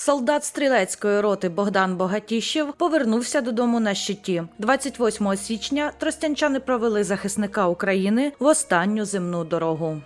Солдат стрілецької роти Богдан Богатіщев повернувся додому на щиті. 28 січня тростянчани провели захисника України в останню земну дорогу.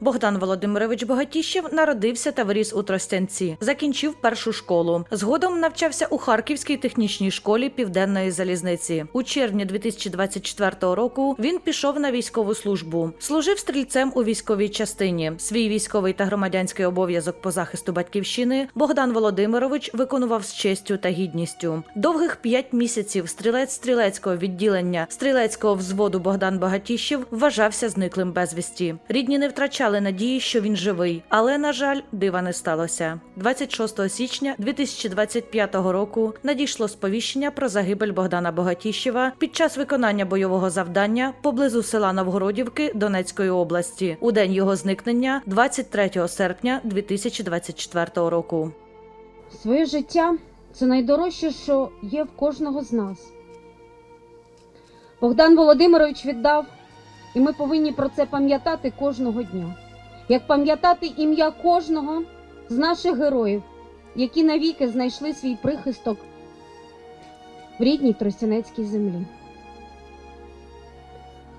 Богдан Володимирович Богатіщев народився та виріс у Тростянці. Закінчив першу школу. Згодом навчався у Харківській технічній школі Південної залізниці. У червні 2024 року він пішов на військову службу. Служив стрільцем у військовій частині. Свій військовий та громадянський обов'язок по захисту батьківщини Богдан Володимирович виконував з честю та гідністю. Довгих п'ять місяців стрілець стрілецького відділення стрілецького взводу Богдан Багатіщев вважався зниклим безвісті. Рідні не втрачали надії, що він живий, але на жаль, дива не сталося. 26 січня 2025 року надійшло сповіщення про загибель Богдана Богатіщева під час виконання бойового завдання поблизу села Новгородівки Донецької області у день його зникнення 23 серпня 2024 року. Своє життя це найдорожче, що є в кожного з нас. Богдан Володимирович віддав, і ми повинні про це пам'ятати кожного дня. Як пам'ятати ім'я кожного з наших героїв, які навіки знайшли свій прихисток в рідній Тростянецькій землі.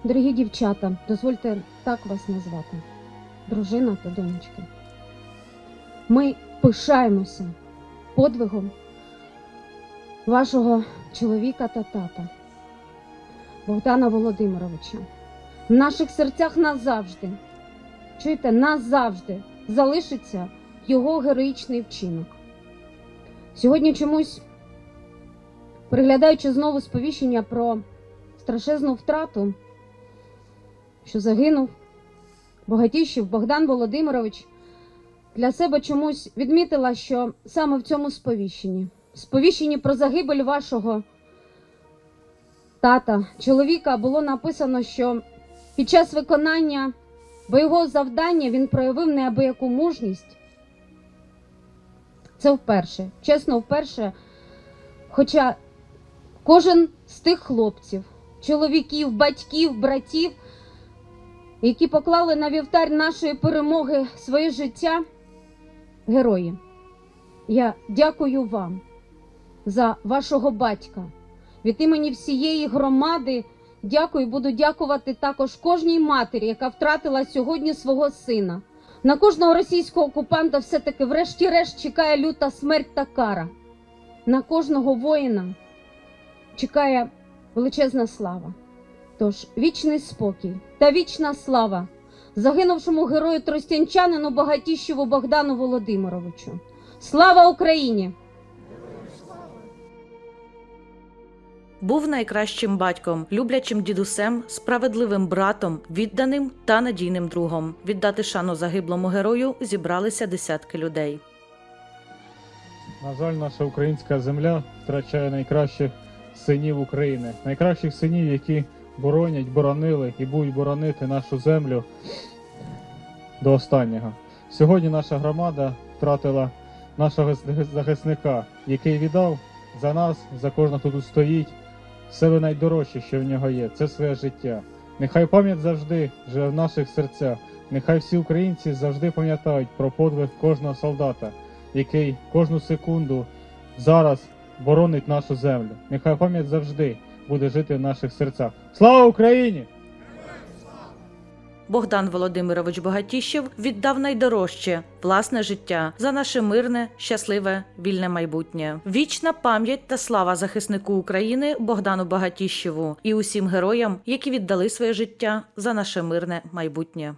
Дорогі дівчата, дозвольте так вас назвати, дружина та донечки. Ми пишаємося подвигом вашого чоловіка та тата Богдана Володимировича. В наших серцях назавжди, чуєте, назавжди залишиться його героїчний вчинок. Сьогодні чомусь, переглядаючи знову сповіщення про страшезну втрату, що загинув Богатіщев Богдан Володимирович для себе чомусь відмітила, що саме в цьому сповіщенні, сповіщенні про загибель вашого тата, чоловіка, було написано, що під час виконання бойового завдання він проявив неабияку мужність. Це вперше, чесно, вперше. Хоча кожен з тих хлопців, чоловіків, батьків, братів, які поклали на вівтар нашої перемоги своє життя, герої. Я дякую вам за вашого батька. Від імені всієї громади дякую, буду дякувати також кожній матері, яка втратила сьогодні свого сина. На кожного російського окупанта все-таки, врешті-решт, чекає люта смерть та кара. На кожного воїна чекає величезна слава. Тож вічний спокій та вічна слава загинувшому герою Тростянчанину Багатіщеву Богдану Володимировичу. Слава Україні! Був найкращим батьком, люблячим дідусем, справедливим братом, відданим та надійним другом. Віддати шану загиблому герою зібралися десятки людей. На жаль, наша українська земля втрачає найкращих синів України, найкращих синів, які боронять, боронили і будуть боронити нашу землю до останнього. Сьогодні наша громада втратила нашого захисника, який віддав за нас, за кожного, хто тут стоїть, себе найдорожче, що в нього є, це своє життя. Нехай пам'ять завжди живе в наших серцях. Нехай всі українці завжди пам'ятають про подвиг кожного солдата, який кожну секунду зараз боронить нашу землю. Нехай пам'ять завжди буде жити в наших серцях. Слава Україні! Богдан Володимирович Богатіщев віддав найдорожче власне життя за наше мирне, щасливе, вільне майбутнє. Вічна пам'ять та слава захиснику України Богдану Багатіщеву і усім героям, які віддали своє життя за наше мирне майбутнє.